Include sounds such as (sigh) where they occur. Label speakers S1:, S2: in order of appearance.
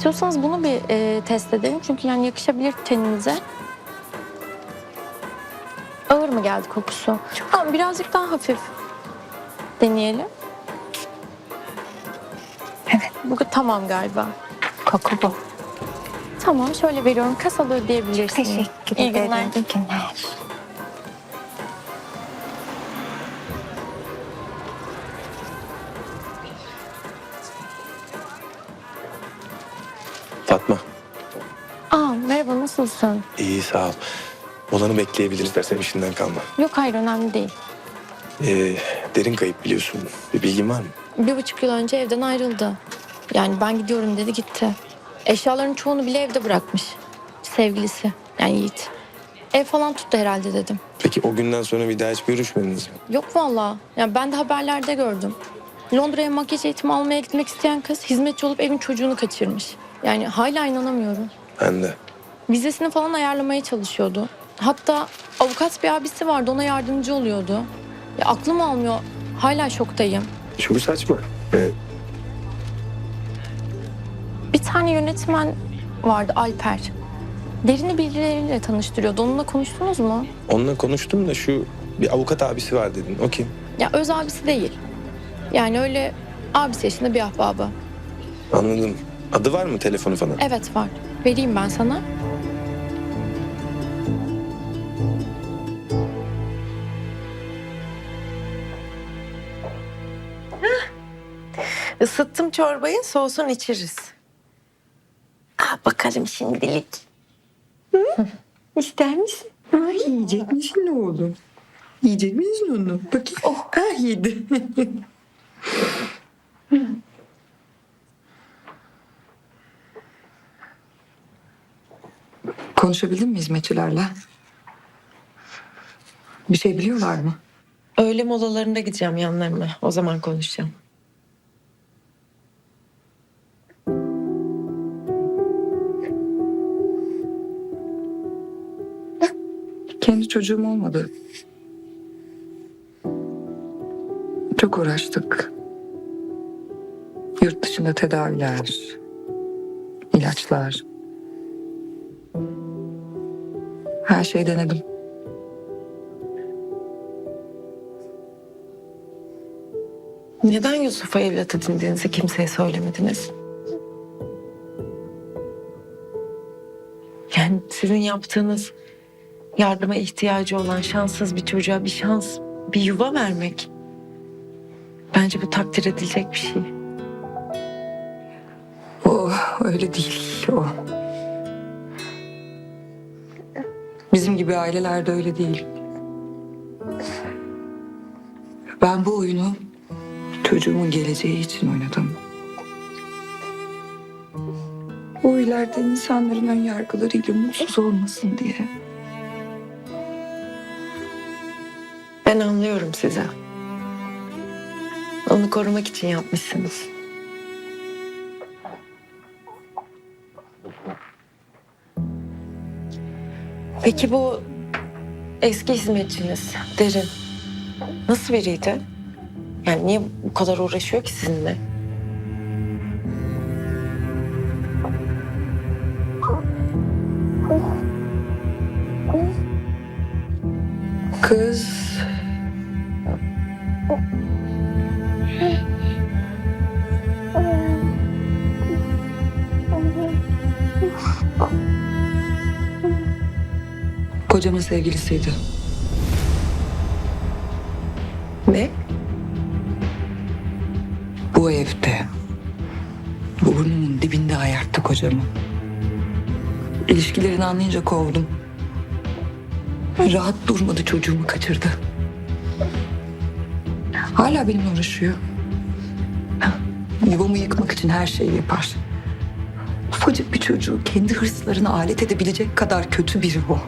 S1: İstiyorsanız bunu bir e, test edelim. Çünkü yani yakışabilir teninize. Ağır mı geldi kokusu? Tamam birazcık daha hafif deneyelim.
S2: Evet.
S1: Bu tamam galiba.
S2: Koku bu.
S1: Tamam şöyle veriyorum. Kasalı ödeyebilirsiniz.
S2: Teşekkür
S1: İyi
S2: ederim.
S1: günler.
S2: İyi günler.
S3: Fatma.
S1: Aa merhaba nasılsın?
S3: iyi sağ ol. Olanı bekleyebiliriz dersen işinden kalma.
S1: Yok hayır önemli değil.
S3: Ee, derin kayıp biliyorsun. Bir bilgin var mı?
S1: Bir buçuk yıl önce evden ayrıldı. Yani ben gidiyorum dedi gitti. Eşyaların çoğunu bile evde bırakmış. Sevgilisi yani Yiğit. Ev falan tuttu herhalde dedim.
S3: Peki o günden sonra bir daha hiç görüşmediniz mi?
S1: Yok valla. Yani ben de haberlerde gördüm. Londra'ya makyaj eğitimi almaya gitmek isteyen kız hizmetçi olup evin çocuğunu kaçırmış. Yani hala inanamıyorum.
S3: Ben de.
S1: Vizesini falan ayarlamaya çalışıyordu. Hatta avukat bir abisi vardı ona yardımcı oluyordu. Ya aklım almıyor. Hala şoktayım.
S3: Çok saçma. Ee,
S1: Bir tane yönetmen vardı Alper. Derini birileriyle tanıştırıyordu. Onunla konuştunuz mu?
S3: onunla konuştum da şu bir avukat abisi var dedin. O kim?
S1: Ya öz abisi değil. Yani öyle abisi yaşında bir ahbabı.
S3: Anladım. Adı var mı telefonu falan?
S1: Evet var. Vereyim ben sana.
S4: Isıttım çorbayı soğusun içeriz. Aa, bakalım şimdilik. İster misin?
S5: Ay yiyecek misin oğlum? Yiyecek misin onu? Bakayım. Oh. Ah yedi. (laughs) Konuşabildin mi hizmetçilerle? Bir şey biliyorlar mı?
S4: Öğle molalarında gideceğim yanlarına. O zaman konuşacağım.
S5: Kendi çocuğum olmadı. Çok uğraştık. Yurt dışında tedaviler, ilaçlar. Her şeyi denedim.
S4: Neden Yusuf'a evlat edindiğinizi kimseye söylemediniz? Yani sizin yaptığınız yardıma ihtiyacı olan şanssız bir çocuğa bir şans, bir yuva vermek. Bence bu takdir edilecek bir şey.
S5: O öyle değil o. gibi ailelerde öyle değil. Ben bu oyunu çocuğumun geleceği için oynadım. O ileride insanların ön yargılarıyla mutsuz olmasın diye.
S4: Ben anlıyorum size. Onu korumak için yapmışsınız. Peki bu eski hizmetçiniz Derin nasıl biriydi? Yani niye bu kadar uğraşıyor ki sizinle?
S5: Kız kocamın sevgilisiydi.
S4: Ne?
S5: Bu evde burnumun dibinde ayarttı kocamı. İlişkilerini anlayınca kovdum. Rahat durmadı çocuğumu kaçırdı. Hala benimle uğraşıyor. Yuvamı yıkmak için her şeyi yapar. Ufacık bir çocuğu kendi hırslarına alet edebilecek kadar kötü biri o.